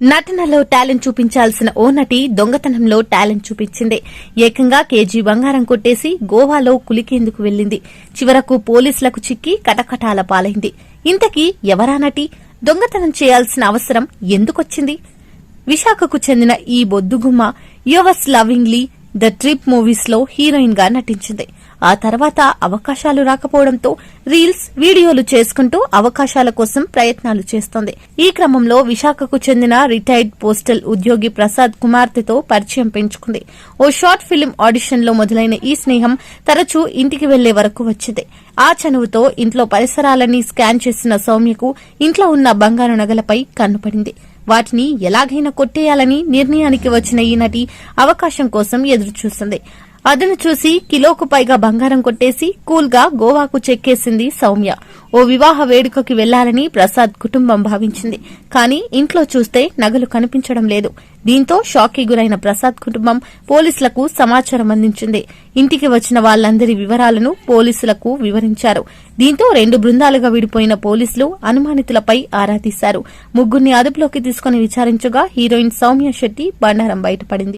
నటనలో టాలెంట్ చూపించాల్సిన ఓ నటి దొంగతనంలో టాలెంట్ చూపించింది. ఏకంగా కేజీ బంగారం కొట్టేసి గోవాలో కులికేందుకు వెళ్ళింది చివరకు పోలీసులకు చిక్కి కటకటాల పాలైంది. ఇంతకీ ఎవరా నటి? దొంగతనం చేయాల్సిన అవసరం ఎందుకొచ్చింది? విశాఖకు చెందిన ఈ బొద్దుగుమ్మ యువర్స్ లవింగ్లీ ద ట్రిప్ మూవీస్లో హీరోయిన్గా నటించింది. ఆ తర్వాత అవకాశాలు రాకపోవడంతో రీల్స్ వీడియోలు చేసుకుంటూ అవకాశాల కోసం ప్రయత్నాలు చేస్తోంది. ఈ క్రమంలో విశాఖకు చెందిన రిటైర్డ్ పోస్టల్ ఉద్యోగి ప్రసాద్ కుమార్తెతో పరిచయం పెంచుకుంది. ఓ షార్ట్ ఫిల్మ్ ఆడిషన్లో మొదలైన ఈ స్నేహం తరచూ ఇంటికి వెళ్ళే వరకు వచ్చింది. ఆ చనువుతో ఇంట్లో పరిసరాలన్నీ స్కాన్ చేసిన సౌమ్యకు ఇంట్లో ఉన్న బంగారు నగలపై కన్నుపడింది వాటిని ఎలాగైనా కొట్టేయాలని నిర్ణయానికి వచ్చిన ఈ నటి అవకాశం కోసం ఎదురుచూస్తుంది అదను చూసి కిలోకు పైగా బంగారం కొట్టేసి కూల్గా గోవాకు చెక్కేసింది సౌమ్య. ఓ వివాహ వేడుకకి వెళ్ళాలని ప్రసాద్ కుటుంబం భావించింది. కానీ ఇంట్లో చూస్తే నగలు కనిపించడం లేదు. దీంతో షాక్కి గురైన ప్రసాద్ కుటుంబం పోలీసులకు సమాచారం అందించింది. ఇంటికి వచ్చిన వాళ్ళందరి వివరాలను పోలీసులకు వివరించారు. దీంతో రెండు బృందాలుగా విడిపోయిన పోలీసులు అనుమానితులపై ఆరా తీశారు. ముగ్గురిని అదుపులోకి తీసుకుని విచారించగా హీరోయిన్ సౌమ్య శెట్టి బండారం బయటపడింది.